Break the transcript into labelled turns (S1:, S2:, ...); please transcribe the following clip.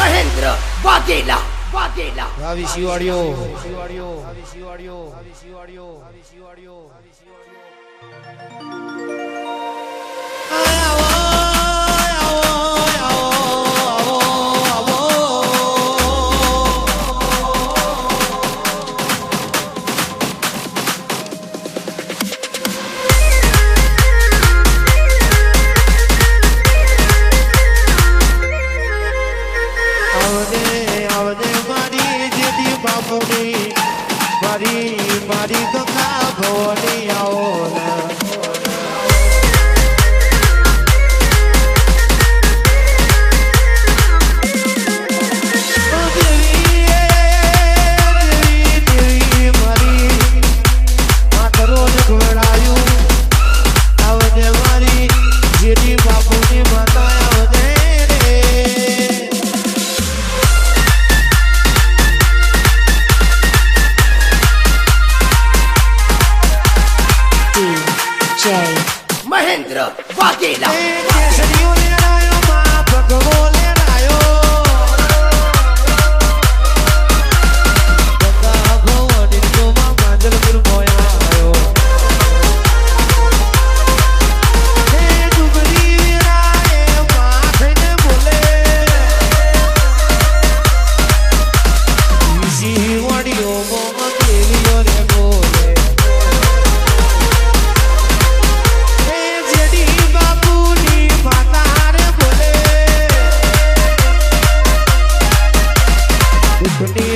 S1: મહેન્દ્ર વાઘેલા. વાઘેલા.
S2: આવી શિવાડીઓ શિવાડીઓ આવી શિવાડીઓ આવી શિવાડીઓ આવી શિવાડીઓ આવી
S3: શિવાડીઓ મારી મારી ગંગા ભવાની આવો ને.
S1: મહેન્દ્ર વાઘેલા
S3: કેસરી Grenade.